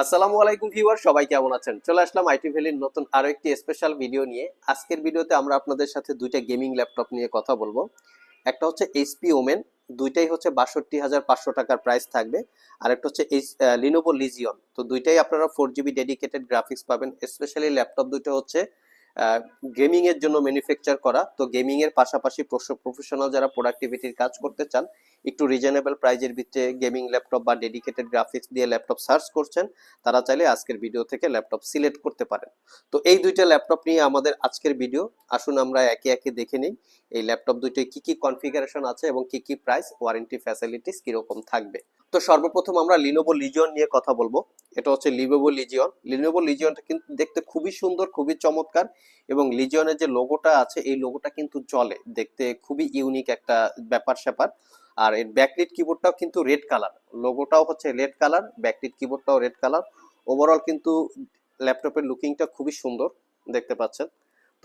আসসালামু আলাইকুম ভিউয়ার, সবাই কেমন আছেন? চলে আসলাম আইটি ভ্যালির নতুন আরও একটি স্পেশাল ভিডিও নিয়ে। আজকের ভিডিওতে আমরা আপনাদের সাথে দুইটা গেমিং ল্যাপটপ নিয়ে কথা বলব। একটা হচ্ছে এইচপি ওমেন দুইটাই হচ্ছে বাষট্টি হাজার পাঁচশো টাকার প্রাইস থাকবে। আর একটা হচ্ছে এইচ লিনোভো লিজিয়ন তো দুইটাই আপনারা ফোর জিবি ডেডিকেটেড গ্রাফিক্স পাবেন। স্পেশালি ল্যাপটপ দুইটা হচ্ছে গেমিং এর জন্য ম্যানুফ্যাকচার করা। তো গেমিং এর পাশাপাশি প্রফেশনাল যারা প্রোডাক্টিভিটির কাজ করতে চান, একটু রিজনেবল প্রাইজের ভিতরে গেমিং ল্যাপটপ বা ডেডিকেটেড গ্রাফিক্স দিয়ে ল্যাপটপ সার্চ করছেন, তারা চাইলে আজকের ভিডিও থেকে ল্যাপটপ সিলেক্ট করতে পারেন। তো এই দুইটা ল্যাপটপ নিয়ে আমাদের আজকের ভিডিও আসুন আমরা একে একে দেখে নিই। এই ল্যাপটপ দুইটায় কি কি কনফিগারেশন আছে এবং কি কি প্রাইস ওয়ারেন্টি ফ্যাসিলিটিস কীরকম থাকবে। তো সর্বপ্রথম আমরা লিনোভো লিজিয়ন নিয়ে কথা বলব। এটা হচ্ছে লিনোভো লিজিয়ন লিনোভো লিজিয়নটা কিন্তু দেখতে খুবই সুন্দর, খুবই চমৎকার এবং লিজিয়নের যে লোগোটা আছে, এই লোগোটা কিন্তু চলে। দেখতে খুবই ইউনিক একটা ব্যাপার স্যাপার। আর এর ব্যাকলিট কিবোর্ডটাও কিন্তু রেড কালার লোগোটাও হচ্ছে রেড কালার ব্যাকলিট কিবোর্ডটাও রেড কালার ওভারঅল কিন্তু ল্যাপটপের লুকিংটা খুবই সুন্দর, দেখতে পাচ্ছেন।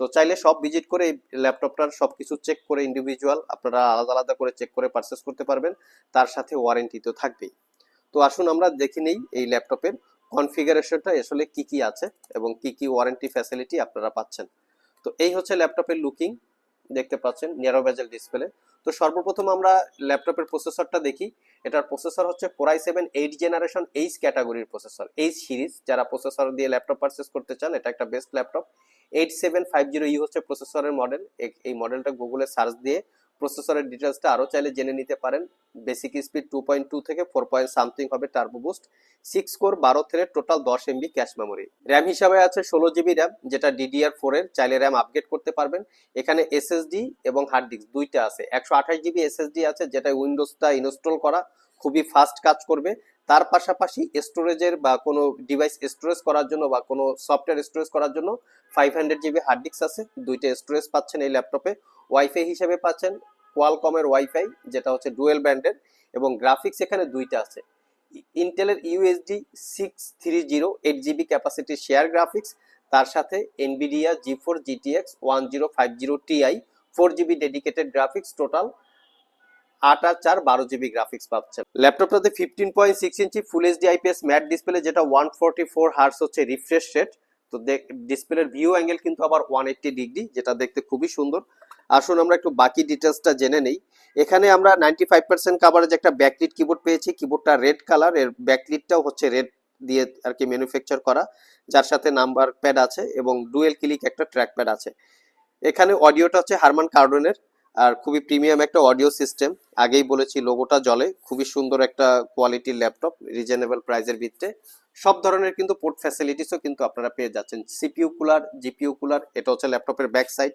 তো চাইলে সব ভিজিট করে এই ল্যাপটপটার সব কিছু চেক করে ইন্ডিভিজুয়াল আপনারা আলাদা আলাদা করে চেক করে পারচেস করতে পারবেন, তার সাথে ওয়ারেন্টি তো থাকবেই। তো আসুন আমরা দেখে নেই এই ল্যাপটপের কনফিগারেশনটা আসলে কি কি আছে এবং কি কি ওয়ারেন্টি ফ্যাসিলিটি আপনারা পাচ্ছেন। তো এই হচ্ছে ল্যাপটপের লুকিং দেখতে পাচ্ছেন নিয়ারো বেজেল ডিসপ্লে তো সর্বপ্রথম আমরা ল্যাপটপের প্রসেসরটা দেখি। এটার প্রসেসর হচ্ছে core i seven eight generation H ক্যাটাগরির প্রসেসর এইচ সিরিজ যারা প্রসেসর দিয়ে ল্যাপটপ পারচেস করতে চান, এটা একটা best laptop eight seven five zero E হচ্ছে প্রসেসরের মডেল এই মডেলটা গুগলে সার্চ দিয়ে প্রসেসরের ডিটেলসটা আরও চাইলে জেনে নিতে পারেন। Basic speed two point two থেকে ফোর পয়েন্ট সামথিং হবে টার্বো বুস্ট সিক্স কোর বারো থ্রেড টোটাল দশ এমবি ক্যাশ মেমোরি র্যাম হিসাবে আছে ষোলো জিবি র্যাম যেটা ডিডিআর ফোর এর, চাইলে র্যাম আপগ্রেড করতে পারবেন। এখানে এসএসডি এবং হার্ড ডিস্ক দুইটা আছে। একশো আঠাশ জিবি এসএসডি আছে, যেটা উইন্ডোজটা ইনস্টল করা। খুবই ফাস্ট কাজ করবে। তার পাশাপাশি স্টোরেজের বা কোনো ডিভাইস স্টোরেজ করার জন্য বা কোনো সফটওয়্যার স্টোরেজ করার জন্য five hundred GB hard disk আছে। দুইটা স্টোরেজ পাচ্ছেন এই ল্যাপটপে ওয়াইফাই হিসেবে পাচ্ছেন কোয়ালকমের ওয়াইফাই যেটা হচ্ছে ডুয়েল ব্যান্ডের এবং গ্রাফিক্স এখানে দুইটা আছে। ইন্টেলের UHD six three zero eight GB capacity share graphics তার সাথে NVIDIA GeForce GTX one zero five zero Ti four GB dedicated graphics total আট আর চার বারো জিবি গ্রাফিক্স পাচ্ছেন ল্যাপটপটাতে fifteen point six inch full HD IPS matte display যেটা one forty four hertz হচ্ছে রিফ্রেশ রেট তো ডিসপ্লের ভিউ অ্যাঙ্গেল কিন্তু আবার ওয়ান এইট্টি ডিগ্রি যেটা দেখতে খুবই সুন্দর। আসুন আমরা একটু বাকি ডিটেলসটা জেনে নেই। এখানে আমরা নাইনটি ফাইভ পার্সেন্ট কাভারেজ একটা ব্যাকলিট কিবোর্ড পেয়েছি। কিবোর্ডটা রেড কালারের ব্যাকলিটটাও হচ্ছে রেড দিয়ে আর কি ম্যানুফ্যাকচার করা, যার সাথে নাম্বার প্যাড আছে এবং ডুয়েল ক্লিক একটা ট্র্যাক প্যাড আছে। এখানে অডিওটা হচ্ছে হারমান কার্ডনের আর খুবই প্রিমিয়াম একটা অডিও সিস্টেম। আগেই বলেছি লোগোটা জলে খুবই সুন্দর একটা কোয়ালিটির ল্যাপটপ রিজনেবল প্রাইজের ভিত্তিতে। সব ধরনের কিন্তু পোর্ট ফ্যাসিলিটিসও কিন্তু আপনারা পেয়ে যাচ্ছেন। সিপিইউ কুলার জিপিউ কুলার এটা হচ্ছে ল্যাপটপের ব্যাক সাইড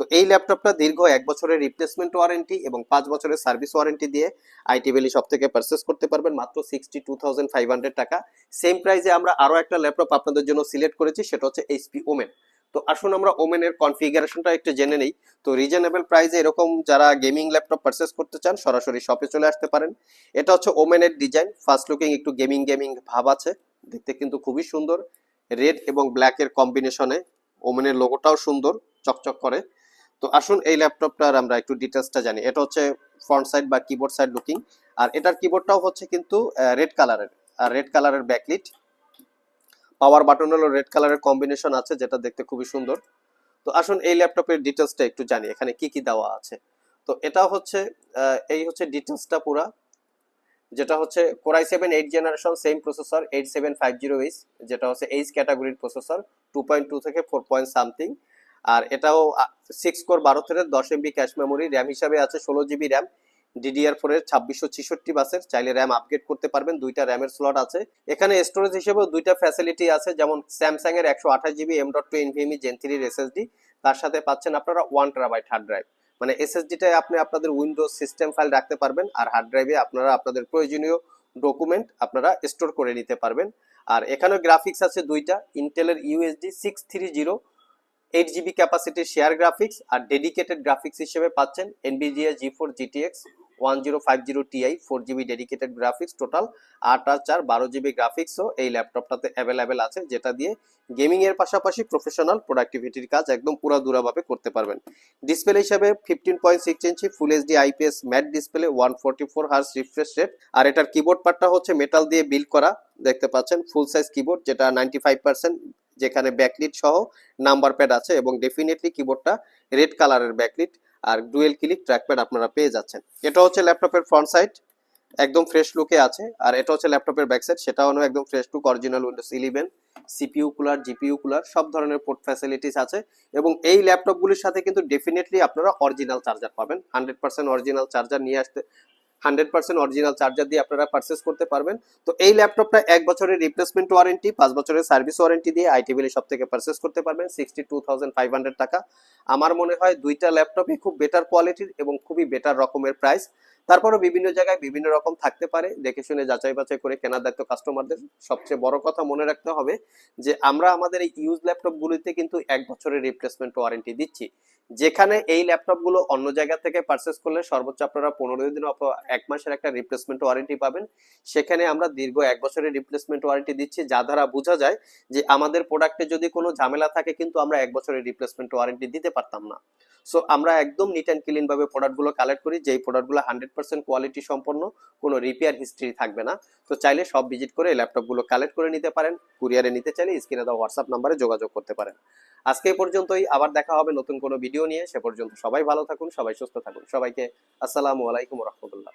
তো এই ল্যাপটপটা দীর্ঘ এক বছরের রিপ্লেসমেন্ট ওয়ারেন্টি এবং পাঁচ বছরের সার্ভিস ওয়ারেন্টি দিয়ে আইটি ভ্যালি সব থেকে পারচেস করতে পারবেন, মাত্র sixty two thousand five hundred টাকা। সেম প্রাইসে আমরা আরও একটা ল্যাপটপ আপনাদের জন্য সিলেক্ট করেছি, সেটা হচ্ছে এইচপি ওমেন তো আসুন আমরা ওমেনের কনফিগারেশনটা একটু জেনে নেই। তো রিজনেবল প্রাইসে এরকম যারা গেমিং ল্যাপটপ পারচেস করতে চান, সরাসরি শপে চলে আসতে পারেন। এটা হচ্ছে ওমেনের ডিজাইন ফার্স্ট লুকিং একটু গেমিং গেমিং ভাব আছে। দেখতে কিন্তু খুবই সুন্দর। রেড এবং ব্ল্যাকের কম্বিনেশনে ওমেনের লোগোটাও সুন্দর, চকচক করে। তো আসুন এই ল্যাপটপটার আমরা একটু ডিটেলসটা জানি। এটা হচ্ছে ফ্রন্ট সাইড বা কিবোর্ড সাইড লুকিং আর এটার কিবোর্ডটাও হচ্ছে কিন্তু রেড কালারের আর রেড কালারের ব্যাকলিট পাওয়ার বাটন হলো রেড কালারের কম্বিনেশন আছে, যেটা দেখতে খুবই সুন্দর। তো আসুন এই ল্যাপটপের ডিটেলসটা একটু জানি, এখানে কি কি দেওয়া আছে। তো এটা হচ্ছে এই হচ্ছে ডিটেলসটা পুরা, যেটা হচ্ছে core i seven eight generation same processor eight seven five zero H যেটা হচ্ছে এইচ ক্যাটাগরির প্রসেসর টু পয়েন্ট টু থেকে ফোর পয়েন্ট সামথিং আর এটাও সিক্স কোর বারো থ্রেডের দশ এমবি ক্যাশ মেমোরি র্যাম হিসাবে আছে ষোলো জিবি র্যাম ডিডিআর ফোর এর ছাব্বিশশো ছিষট্টি বাসের চাইলে র্যাম আপগ্রেড করতে পারবেন, দুইটা র্যামের স্লট আছে। এখানে স্টোরেজ হিসেবে দুইটা ফ্যাসিলিটি আছে, যেমন স্যামসাং এর একশো আঠাশ GB M dot two NVMe gen থ্রির এসএসডি তার সাথে পাচ্ছেন আপনারা ওয়ান টেরাবাইট হার্ড ড্রাইভ মানে এসএসডিটায় আপনি আপনাদের উইন্ডোজ সিস্টেম ফাইল রাখতে পারবেন, আর হার্ড ড্রাইভে আপনারা আপনাদের প্রয়োজনীয় ডকুমেন্ট আপনারা স্টোর করে নিতে পারবেন। আর এখানেও গ্রাফিক্স আছে দুইটা ইন্টেলের UHD six three zero eight GB ক্যাপাসিটির share graphics আর ডেডিকেটেড গ্রাফিক্স হিসেবে পাচ্ছেন এনবিজিএ GeForce GTX one zero five zero Ti four GB dedicated graphics total আট আর চার, বারো জিবি গ্রাফিক্সও এই ল্যাপটপটাতে অ্যাভেলেবেল আছে, যেটা দিয়ে গেমিং এর পাশাপাশি প্রফেশনাল প্রোডাক্টিভিটির কাজ একদম পুরো দুরাভাবে করতে পারবেন। ডিসপ্লে হিসাবে fifteen point six inch full HD IPS matte display one forty four hertz refresh rate আর এটার কিবোর্ড পার্টটা হচ্ছে মেটাল দিয়ে বিল্ড করা, দেখতে পাচ্ছেন ফুল সাইজ কিবোর্ড যেটা নাইনটি ফাইভ পার্সেন্ট যেখানে ব্যাকলিট সহ নাম্বার প্যাড আছে, এবং ডেফিনেটলি কিবোর্ডটা রেড কালারের ব্যাকলিট আর ডুয়েল ক্লিক ট্র্যাকপ্যাড আপনারা পেয়ে যাচ্ছেন। এটা হচ্ছে ল্যাপটপের ফ্রন্ট সাইড একদম ফ্রেশ লুকে আছে। আর এটা হচ্ছে ল্যাপটপের ব্যাক সাইড সেটাও একদম fresh look original Windows eleven CPU cooler GPU cooler সব ধরনের পোর্ট ফ্যাসিলিটিস আছে। এবং এই ল্যাপটপগুলির সাথে কিন্তু ডেফিনেটলি আপনারা অরিজিনাল চার্জার পাবেন। হান্ড্রেড পার্সেন্ট অরিজিনাল চার্জার নিয়ে আসতে হান্ড্রেড পার্সেন্ট অরিজিনাল চার্জার দিয়ে আপনারা পারচেস করতে পারবেন। তো এই ল্যাপটপটা এক বছরের রিপ্লেসমেন্ট ওয়ারেন্টি পাঁচ বছরের সার্ভিস ওয়ারেন্টি দিয়ে আইটি বিলে সব থেকে পারচেস করতে পারবেন sixty two thousand five hundred টাকা। আমার মনে হয় দুইটা ল্যাপটপই খুব বেটার কোয়ালিটির এবং খুবই বেটার রকমের প্রাইস তারপরও বিভিন্ন জায়গায় বিভিন্ন রকম থাকতে পারে। দেখে শুনে যাচাই বাছাই করে কেনার দায়িত্ব কাস্টমারদের সবচেয়ে বড় কথা মনে রাখতে হবে যে, আমরা আমাদের এই ইউজ ল্যাপটপগুলিতে কিন্তু এক বছরের রিপ্লেসমেন্ট ওয়ারেন্টি দিচ্ছি। যেখানে এই ল্যাপটপগুলো অন্য জায়গা থেকে পারচেস করলে সর্বোচ্চ আপনারা পনেরো দিন অথবা এক মাসের একটা রিপ্লেসমেন্ট ওয়ারেন্টি পাবেন। সেখানে আমরা দীর্ঘ এক বছরের রিপ্লেসমেন্ট ওয়ারেন্টি দিচ্ছি, যা দ্বারা বোঝা যায় যে, আমাদের প্রোডাক্টে যদি কোনো ঝামেলা থাকে কিন্তু আমরা এক বছরের রিপ্লেসমেন্ট ওয়ারেন্টি দিতে পারতাম না। সো আমরা একদম নিট অ্যান্ড ক্লিন ভাবে প্রোডাক্টগুলো কালেক্ট করি, যেই প্রোডাক্টগুলো হান্ড্রেড পার্সেন্ট কোয়ালিটি সম্পন্ন, কোনো রিপেয়ার হিস্ট্রি থাকবে না। তো চাইলে সব ভিজিট করে ল্যাপটপগুলো কালেক্ট করে নিতে পারেন কুরিয়ারে নিতে চাইলে স্ক্রিনে দেওয়া হোয়াটসঅ্যাপ নাম্বারে যোগাযোগ করতে পারেন। আজকে এই পর্যন্তই, আবার দেখা হবে নতুন কোনো ভিডিও নিয়ে। সে পর্যন্ত সবাই ভালো থাকুন, সবাই সুস্থ থাকুন। সবাইকে আসসালামু আলাইকুম রহমতুল্লাহ।